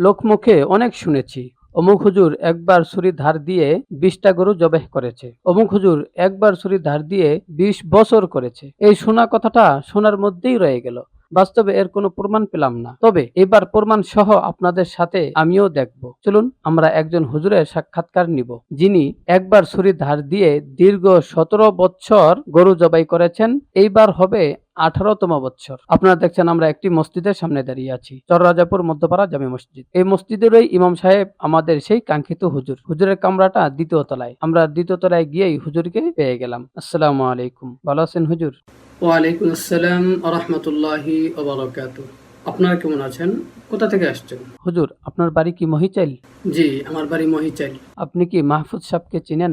লোকমুখে অনেক শুনেছি। অমুক হুজুর একবার ছুরি ধার দিয়ে বিশটা গরু জবেহ করেছে। অমুক হুজুর একবার ছুরি ধার দিয়ে বিশ বছর করেছে। এই শোনা কথাটা শোনার মধ্যেই রয়ে গেল। বাস্তবে এর কোনো প্রমাণ পেলাম না। তবে এবার প্রমাণ সহ আপনাদের সাথে আমিও দেখব। চলুন, আমরা একজন হুজুরের সাক্ষাৎকার নিব, যিনি একবার ছুরি ধার দিয়ে দীর্ঘ সতেরো বছর গরু জবাই করেছেন। এইবার হবে আঠারোতম বছর আপনারা দেখছেন আমরা একটি মসজিদের সামনে দাঁড়িয়ে আছি চররাজাপুর মধ্যপাড়া জামে মসজিদ। এই মসজিদেরই ইমাম সাহেব আমাদের সেই কাঙ্ক্ষিত হুজুর। হুজুরের কামরাটা দ্বিতীয় তলায়। আমরা দ্বিতীয় তলায় গিয়েই হুজুরকে পেয়ে গেলাম। আসসালামু আলাইকুম। ভালো আছেন হুজুর? ওয়ালাইকুম আসসালাম রহমতুল্লাহি আপনারা কেমন আছেন? কোথা থেকে আসছেন? হুজুর আপনার বাড়ি কি মহিচাইল? জি আমার বাড়ি মহিচাইল। আপনি কি মাহফুজ সাহেবকে চিনেন?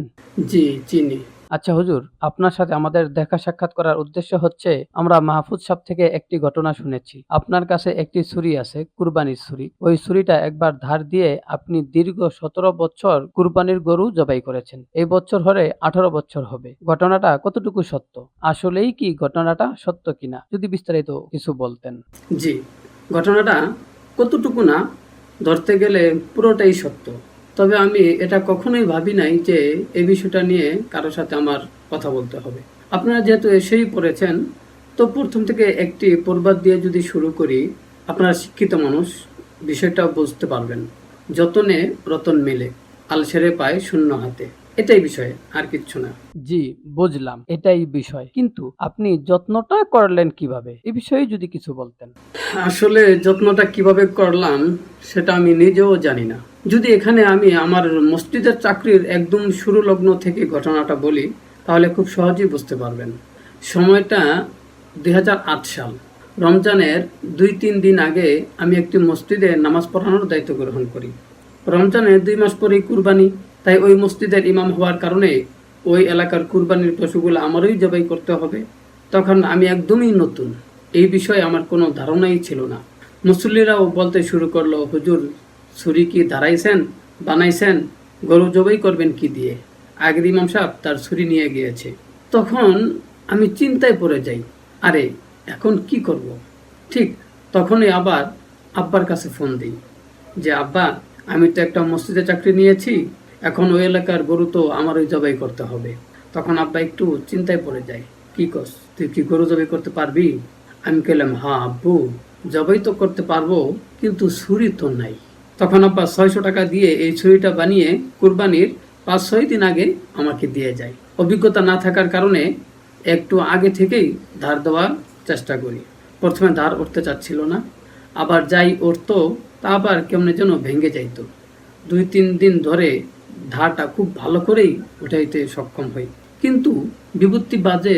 জি চিনি। আচ্ছা হুজুর, আপনার সাথে আমাদের দেখা সাক্ষাৎ করার উদ্দেশ্য হচ্ছে, আমরা মাহফুজ সাহ থেকে একটি ঘটনা শুনেছি। আপনার কাছে একটি ছুরি আছে, কুরবানির ছুরি। ওই ছুরিটা একবার ধার দিয়ে আপনি দীর্ঘ সতেরো বছর কুরবানির গরু জবাই করেছেন। এই বছর হলে আঠারো বছর হবে। ঘটনাটা কতটুকু সত্য? আসলেই কি ঘটনাটা সত্য কিনা? যদি বিস্তারিত কিছু বলতেন। জি, ঘটনাটা কতটুকু না, ধরতে গেলে পুরোটাই সত্য। তবে আমি এটা কখনোই ভাবি নাই যে এই বিষয়টা নিয়ে কারোর সাথে আমার কথা বলতে হবে। আপনারা যেহেতু এসেই পড়েছেন তো প্রথম থেকে একটি প্রবাদ দিয়ে যদি শুরু করি আপনারা শিক্ষিত মানুষ বিষয়টা বুঝতে পারবেন। যতনে রতন মেলে আলসেরে পায় শূন্য হাতে। এটাই বিষয় আর কিচ্ছু না। জি বুঝলাম এটাই বিষয়। কিন্তু আপনি যত্নটা করলেন কীভাবে? এই বিষয়ে যদি কিছু বলতেন। আসলে যত্নটা কীভাবে করলাম সেটা আমি নিজেও জানি না। যদি এখানে আমি আমার মসজিদের চাকরির একদম শুরু লগ্ন থেকে ঘটনাটা বলি, তাহলে খুব সহজেই বুঝতে পারবেন। সময়টা দু হাজার আট সাল। রমজানের দুই তিন দিন আগে আমি একটি মসজিদে নামাজ পড়ানোর দায়িত্ব গ্রহণ করি। রমজানের দুই মাস পরেই কুরবানি, তাই ওই মসজিদের ইমাম হওয়ার কারণে ওই এলাকার কুরবানির পশুগুলো আমারই জবাই করতে হবে। তখন আমি একদমই নতুন, এই বিষয়ে আমার কোনো ধারণাই ছিল না। মুসল্লিরাও বলতে শুরু করল, হুজুর ছুরি কি দাঁড়াইছেন, বানাইছেন, গরু জবাই করবেন কি দিয়ে? আগের ইমাম তার ছুরি নিয়ে গিয়েছে। তখন আমি চিন্তায় পড়ে যাই, আরে এখন কি করব। ঠিক তখনই আবার আব্বার কাছে ফোন দিই যে, আব্বা, আমি তো একটা মসজিদে চাকরি নিয়েছি, এখন ওই এলাকার গরু তো আমার ওই জবাই করতে হবে। তখন আব্বা একটু চিন্তায় পড়ে যায়, কি কস, তুই কি গরু জবাই করতে পারবি? আমি কেলাম হ্যাঁ আব্বু, জবাই তো করতে পারব, কিন্তু ছুরি তো নাই। তখন আব্বা ছয়শো টাকা দিয়ে এই ছুরিটা বানিয়ে কুরবানির পাঁচ, ছয় দিন আগে আমাকে দিয়ে যায়। অভিজ্ঞতা না থাকার কারণে একটু আগে থেকেই ধার দেওয়ার চেষ্টা করি। প্রথমে ধার উঠতে চাচ্ছিল না, আবার যাই উঠতো তা আবার কেমনে যেন ভেঙে যাইতো। দুই, তিন দিন ধরে ধারটা খুব ভালো করেই উঠাইতে সক্ষম হই। কিন্তু বিভূতি বাজে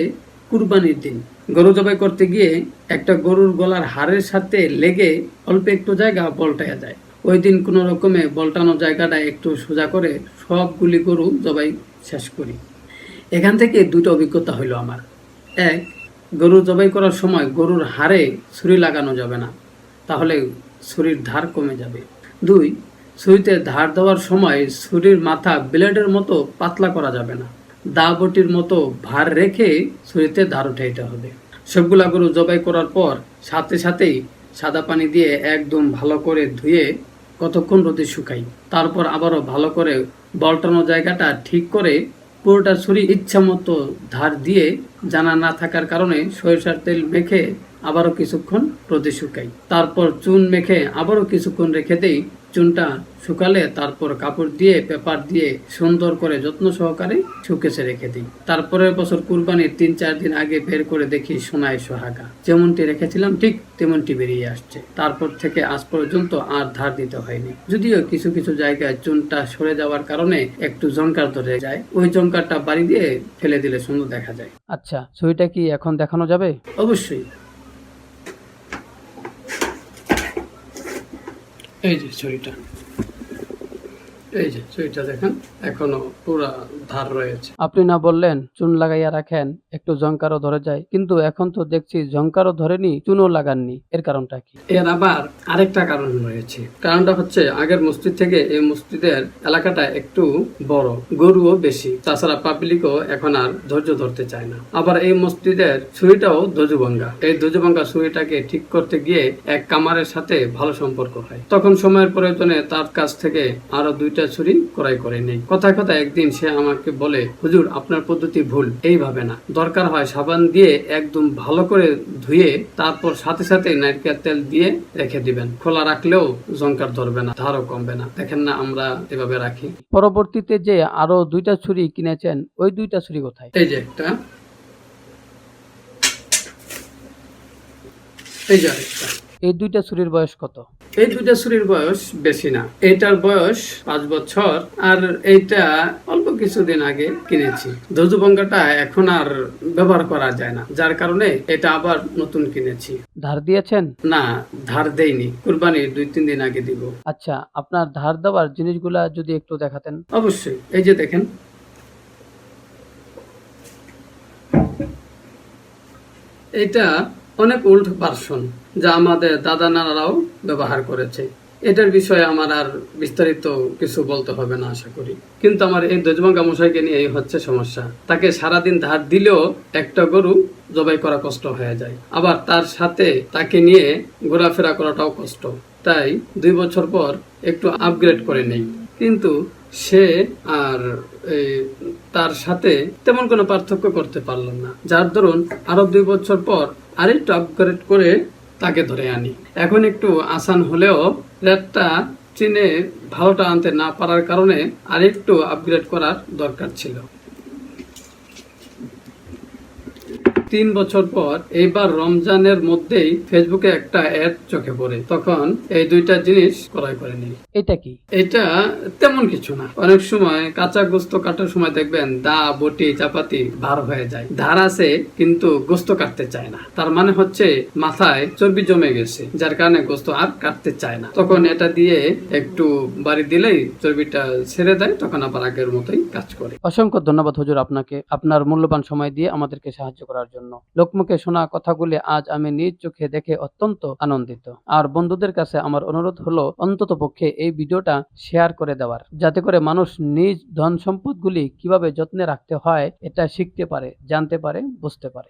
কুরবানির দিন। গরু জবাই করতে গিয়ে একটা গরুর গলার হাড়ের সাথে লেগে অল্প একটু জায়গা বলটায়া যায়। ওই দিন কোনো রকমে বলটানো জায়গাটা একটু সোজা করে সবগুলি গরু জবাই শেষ করি। এখান থেকে দুটো অভিজ্ঞতা হইল আমার। এক, গরু জবাই করার সময় গরুর হাড়ে ছুরি লাগানো যাবে না, তাহলে ছুরির ধার কমে যাবে। দুই, ছুরিতে ধার দেওয়ার সময় ছুরির মাথা ব্লেডের মতো পাতলা করা যাবে না। দা বটির মতো ভার রেখে ছুরিতে ধার উঠাইতে হবে। সবগুলা গরু জবাই করার পর সাথে সাথেই সাদা পানি দিয়ে একদম ভালো করে ধুয়ে কতক্ষণ রোদে শুকাই? তারপর আবারও ভালো করে বল্টানো জায়গাটা ঠিক করে পুরোটা ছুরি ইচ্ছা মতো ধার দিয়ে জানা না থাকার কারণে সরিষার তেল মেখে আবারও কিছুক্ষণ রোদে শুকাই। তারপর চুন মেখে আবারও কিছুক্ষণ রেখে দেই। চুনটা শুকালে তারপর কাপড় দিয়ে পেপার দিয়ে সুন্দর করে যত্ন সহকারে শুকেছে রেখে দিই। তারপরের বছর কুরবানির তিন চার দিন আগে বের করে দেখি সোনায় সোহাগা। যেমনটি রেখেছিলাম ঠিক তেমনটি বেরিয়ে আসছে। তারপর থেকে আজ পর্যন্ত আর ধার দিতে হয়নি। যদিও কিছু কিছু জায়গায় চুনটা সরে যাওয়ার কারণে একটু জঙ্কার ধরে যায়। ওই জঙ্কারটা বাড়ি দিয়ে ফেলে দিলে সুন্দর দেখা যায়। আচ্ছা ছুরিটা কি এখন দেখানো যাবে? অবশ্যই। এই যে ছড়িটা। এই যে সুইটা দেখেন এখনও পুরা ধার রয়েছে। আপনি না বললেন চুন লাগাইয়া রাখেন একটু ধরে যায়। কিন্তু এখন তো দেখছি ধরেনি চুনও লাগাননি। এর কারণটা কি? এর আবার আরেকটা কারণ রয়েছে। কারণটা হচ্ছে আগের মসজিদ থেকে এই মসজিদের এলাকাটা একটু বড় গরুও বেশি। তাছাড়া পাবলিকও এখন আর ধৈর্য ধরতে চায় না। আবার এই মসজিদের সুইটাও দজুভঙ্গা এই দজুভঙ্গা সুইটাকে ঠিক করতে গিয়ে এক কামারের সাথে ভালো সম্পর্ক হয়। তখন সময়ের প্রয়োজনে তার কাছ থেকে আরও দুইটা ছুরি ক্রয় করে নেই। কথায় কথায় একদিন সে আমাকে বলে হুজুর আপনার পদ্ধতি ভুল এইভাবে না। দরকার হয় সাবান দিয়ে একদম ভালো করে ধুয়ে তারপর সাথে সাথে নারকেল তেল দিয়ে রেখে দিবেন। খোলা রাখলেও জঙ্কার ধরবে না ধারও কমবে না। দেখেন না আমরা এভাবে রাখি। পরবর্তীতে যে আরও দুইটা ছুরি কিনেছেন ওই দুইটা ছুরি কোথায়? এই যে একটা। এই যে আরেকটা। এই দুইটা ছুরির বয়স কত? এই দুইটা ছুরির বয়স বেশি না। এটার বয়স পাঁচ বছর আর এইটা অল্প কিছুদিন আগে কিনেছি। দজুবঙ্গাটা এখন আর ব্যবহার করা যায় না। যার কারণে এটা আবার নতুন কিনেছি। ধার দিয়েছেন? না ধার দেইনি। কুরবানি দুই তিন দিন আগে দিব। আচ্ছা আপনার ধার দেওয়ার জিনিসগুলা যদি একটু দেখাতেন। অবশ্যই। এই যে দেখেন। এটা অনেক উল্ট ভার্সন। যা আমাদের দাদা নানারাও ব্যবহার করেছে। এটার বিষয়ে আমার আর বিস্তারিত কিছু বলতে হবে না আশা করি। কিন্তু আমার এই দজবাঙ্গা মশাইকে নিয়ে এই হচ্ছে সমস্যা। তাকে সারাদিন ধার দিলেও একটা গরু জবাই করা কষ্ট হয়ে যায়। আবার তার সাথে তাকে নিয়ে ঘোরাফেরা করাটাও কষ্ট। তাই দুই বছর পর একটু আপগ্রেড করে নেই। কিন্তু সে আর তার সাথে তেমন কোনো পার্থক্য করতে পারলাম না। যার দরুন আরও দুই বছর পর আরেকটু আপগ্রেড করে তাকে ধরে আনি। এখন একটু আসান হলেও রেটটা চিনে ভালোটা আনতে না পারার কারণে আরেকটু আপগ্রেড করার দরকার ছিল। তিন বছর পর এইবার রমজানের মধ্যেই ফেসবুকে একটা অ্যাড চোখে পড়ে। তখন এই দুইটা জিনিস ক্রয় করে নিই। এটা কি? এটা তেমন কিছু না। অনেক সময় কাঁচা গোস্ত কাটার সময় দেখবেন দা বটি চাপাতি ভার হয়ে যায়। ধার আছে কিন্তু গোস্ত কাটতে চায় না। তার মানে হচ্ছে মাথায় চর্বি জমে গেছে যার কারণে গোস্ত আর কাটতে চায় না। তখন এটা দিয়ে একটু বাড়ি দিলেই চর্বিটা ছেড়ে দেয় তখন আবার আগের মতোই কাজ করে। অসংখ্য ধন্যবাদ হুজুর আপনাকে। আপনার মূল্যবান সময় দিয়ে আমাদেরকে সাহায্য করার জন্য। লোকমুখে শোনা কথাগুলি আজ আমি নিজ চোখে দেখে অত্যন্ত আনন্দিত। আর বন্ধুদের কাছে আমার অনুরোধ হলো অন্তত পক্ষে এই ভিডিওটা শেয়ার করে দেওয়ার। যাতে করে মানুষ নিজ ধন সম্পদগুলি কীভাবে যত্নে রাখতে হয়, এটা শিখতে পারে, জানতে পারে, বুঝতে পারে।